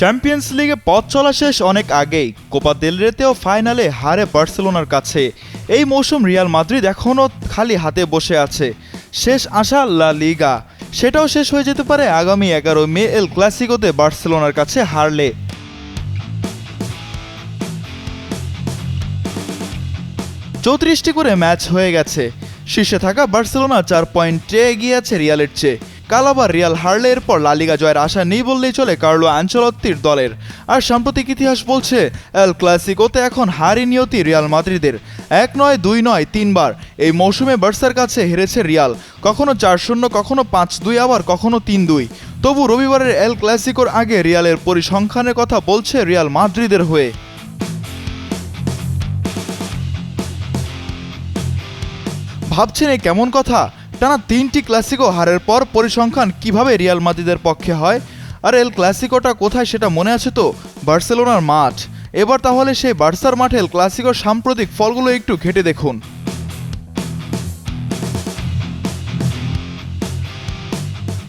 Champions লিগে পথ চলা শেষ অনেক আগেই। কোপা দেল রেতেও ফাইনালে হারে বার্সেলোনার কাছে। এই মৌসুম রিয়াল মাদ্রিদ এখনও খালি হাতে বসে আছে। শেষ আশা লা লিগা। সেটাও শেষ হয়ে যেতে পারে আগামী এগারো মে এল ক্লাসিকোতে বার্সেলোনার কাছে হারলে। চৌত্রিশটি করে ম্যাচ হয়ে গেছে। শীর্ষে থাকা বার্সেলোনা চার পয়েন্টে এগিয়ে আছে রিয়ালের চেয়ে। কাল আবার রিয়াল হারলে এরপর লালিগা জয়ের আশা নেই বললেই চলে কার্লো আঞ্চলত্তির দলের। আর সাম্প্রতিক ইতিহাস বলছে, এল ক্লাসিকোতে এখন হারি নিয়তি রিয়াল মাদ্রিদের। এক নয়, দুই নয়, তিনবার। এই মৌসুমে বার্সার কাছে হেরেছে রিয়াল। কখনো চার শূন্য, কখনো পাঁচ দুই, আবার কখনো তিন দুই। তবু রবিবারের এল ক্লাসিকোর আগে রিয়ালের পরিসংখ্যানের কথা বলছে রিয়াল মাদ্রিদের হয়ে। ভাবছেন এই কেমন কথা? টানা তিনটি ক্লাসিকো হারের পর পরিসংখ্যান কীভাবে রিয়াল মাদ্রিদের পক্ষে হয়? আর এল ক্লাসিকোটা কোথায় সেটা মনে আছে তো? বার্সেলোনার মাঠ। এবার তাহলে সেই বার্সার মাঠে এল ক্লাসিকোর সাম্প্রতিক ফলগুলো একটু ঘেটে দেখুন।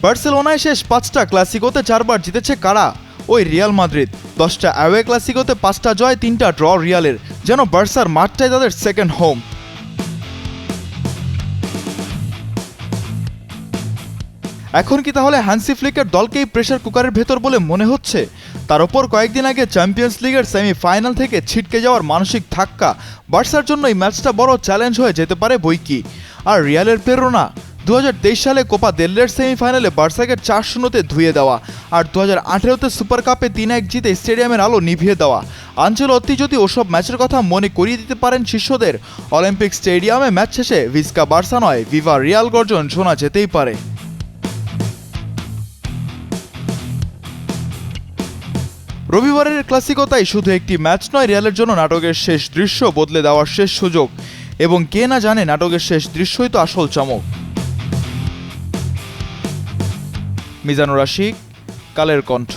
বার্সেলোনায় শেষ পাঁচটা ক্লাসিকোতে চারবার জিতেছে কারা? ওই রিয়াল মাদ্রিদ। দশটা অ্যাওয়ে ক্লাসিকোতে পাঁচটা জয়, তিনটা ড্র রিয়ালের। যেন বার্সার মাঠটাই তাদের সেকেন্ড হোম এখন কি তাহলে হ্যান্সি ফ্লিকের দলকেই প্রেশার কুকারের ভেতর বলে মনে হচ্ছে? তার ওপর কয়েকদিন আগে চ্যাম্পিয়ন্স লিগের সেমিফাইনাল থেকে ছিটকে যাওয়ার মানসিক ধাক্কা, বার্সার জন্য এই ম্যাচটা বড় চ্যালেঞ্জ হয়ে যেতে পারে বইকি আর রিয়ালের প্রেরণা দু হাজার কোপা দেল্লের সেমিফাইনালে বার্সাকে চার শূন্যতে ধুয়ে দেওয়া আর দু হাজার আঠেরোতে সুপার কাপে তিন এক জিতে স্টেডিয়ামের আলো নিভিয়ে দেওয়া। আঞ্চলত্তি যদি ওসব ম্যাচের কথা মনে করিয়ে দিতে পারেন শিষ্যদের, অলিম্পিক স্টেডিয়ামে ম্যাচ শেষে ভিসকা বার্সা নয়, ভিভা রিয়াল গর্জন শোনা যেতেই পারে। রবিবারের ক্লাসিকতাই শুধু একটি ম্যাচ নয়, রিয়ালের জন্য নাটকের শেষ দৃশ্য বদলে দেওয়ার শেষ সুযোগ। এবং কে না জানে নাটকের শেষ দৃশ্যই তো আসল চমক। মিজানুর আশিক কালের কণ্ঠ।